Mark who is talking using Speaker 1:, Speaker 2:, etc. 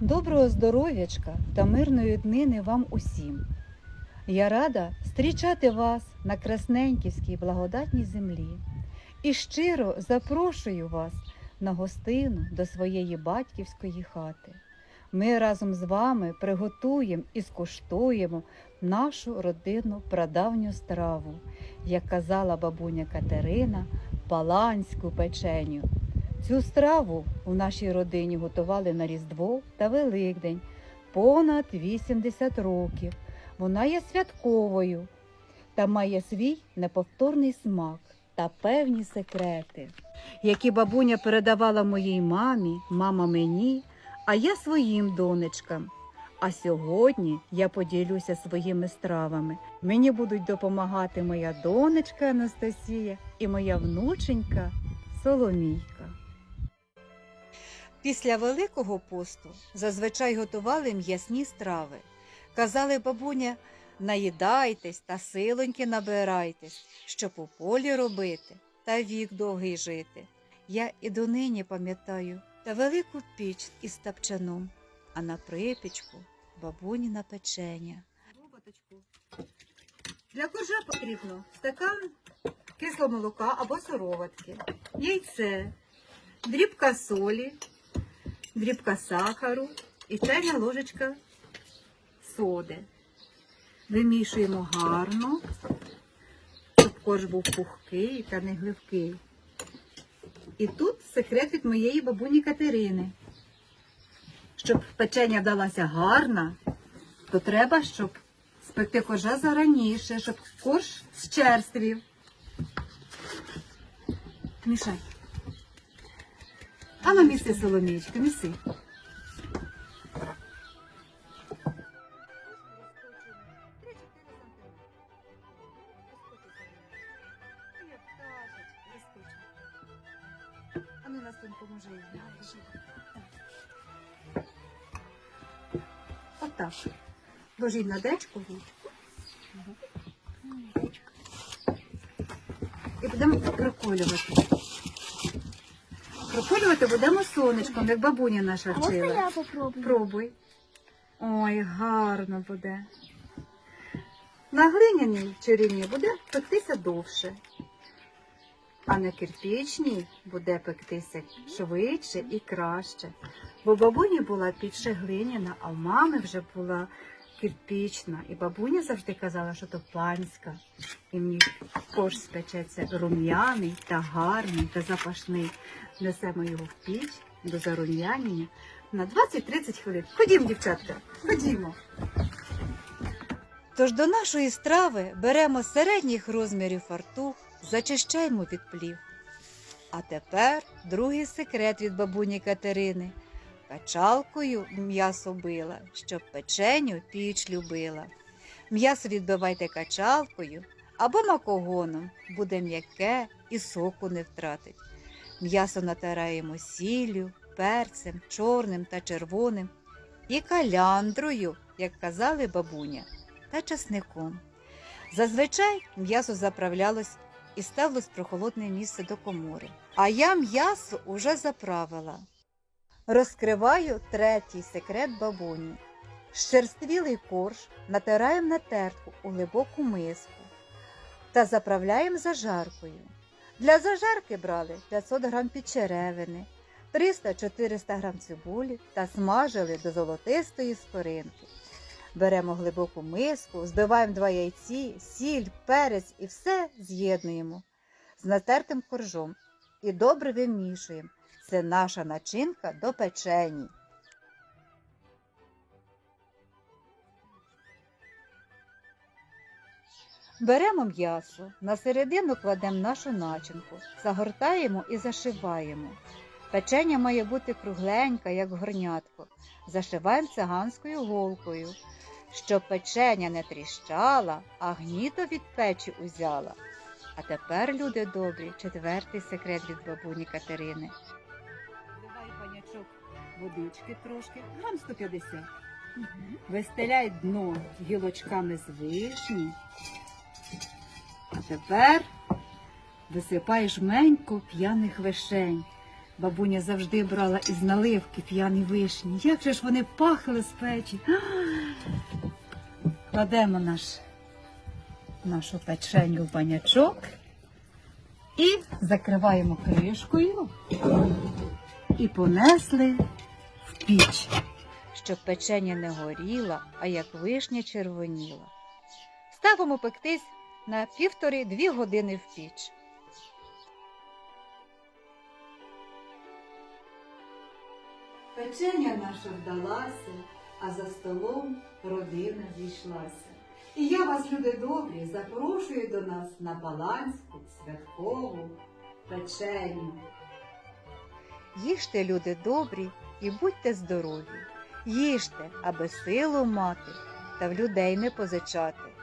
Speaker 1: Доброго здоров'ячка та мирної днини вам усім. Я рада зустрічати вас на красненьківській благодатній землі і щиро запрошую вас на гостину до своєї батьківської хати. Ми разом з вами приготуємо і скуштуємо нашу родинну прадавню страву, як казала бабуня Катерина, паланську печеню. Цю страву у нашій родині готували на Різдво та Великдень понад 80 років. Вона є святковою та має свій неповторний смак та певні секрети, які бабуня передавала моїй мамі, мама мені, а я своїм донечкам. А сьогодні я поділюся своїми стравами. Мені будуть допомагати моя донечка Анастасія і моя внученька Соломійка. Після Великого посту зазвичай готували м'ясні страви. Казали бабуня, наїдайтесь та силоньки набирайтесь, щоб у полі робити та вік довгий жити. Я і донині пам'ятаю та велику піч із тапчаном, а на припічку бабуніна печеня. Для коржа потрібно стакан кислого молока або сироватки, яйце, дрібка солі, дрібка сахару і чайна ложечка соди. Вимішуємо гарно, щоб корж був пухкий та не гливкий. І тут секрет від моєї бабуні Катерини. Щоб печення вдалася гарна, то треба, щоб спекти коржа зараніше, щоб корж зчерствів. Мішай. А ну міси, Соломієчка, міси. А ну, Настунь, поможи їй. Отак. Ложіть на дечку. І будемо проколювати. Проколювати будемо сонечком, як бабуня наша
Speaker 2: Можна
Speaker 1: вчила.
Speaker 2: я попробую?
Speaker 1: Пробуй. Ой, гарно буде. На глиняній чарівні буде пектися довше, а на кирпічній буде пектися швидше і краще. Бо бабуні була піч глиняна, а в мами вже була кирпічна. І бабуня завжди казала, що то панська. І мені корж спечеться рум'яний та гарний та запашний. Несемо його в піч до зарум'янення на 20-30 хвилин. Ходімо, дівчатка, ходімо. Тож до нашої страви беремо середніх розмірів фартух, зачищаємо від плів. А тепер другий секрет від бабуні Катерини. Качалкою м'ясо била, щоб печеню піч любила. М'ясо відбивайте качалкою або макогоном, буде м'яке і соку не втратить. М'ясо натираємо сіллю, перцем, чорним та червоним і каляндрою, як казали бабуня, та часником. Зазвичай м'ясо заправлялось і ставилось в прохолодне місце до комори. А я м'ясо уже заправила. Розкриваю третій секрет бабуні. Щерствілий корж натираємо на тертку у глибоку миску та заправляємо зажаркою. Для зажарки брали 500 г підчеревини, 300-400 г цибулі та смажили до золотистої скоринки. Беремо глибоку миску, збиваємо два яйці, сіль, перець і все з'єднуємо з натертим коржом і добре вимішуємо. Це наша начинка до печені. Беремо м'ясо, на середину кладемо нашу начинку, загортаємо і зашиваємо. Печення має бути кругленька, як горнятко. Зашиваємо циганською голкою, щоб печення не тріщала, а гніто від печі узяла. А тепер, люди добрі, четвертий секрет від бабуні Катерини. Водички трошки, грам 150. Вистеляй дно гілочками з вишні. А тепер висипаєш менько п'яних вишень. Бабуня завжди брала із наливки п'яні вишні. Як же ж вони пахли з печі. Кладемо наш, нашу печеню в банячок і закриваємо кришкою і понесли піч. Щоб печення не горіла, а як вишня червоніла. Ставимо пектись на півтори-дві години в піч. Печення наша вдалася, а за столом родина зійшлася. І я вас, люди добрі, запрошую до нас на баланську святкову печеню. Їжте, люди добрі, і будьте здорові. Їжте, аби силу мати, та в людей не позичати.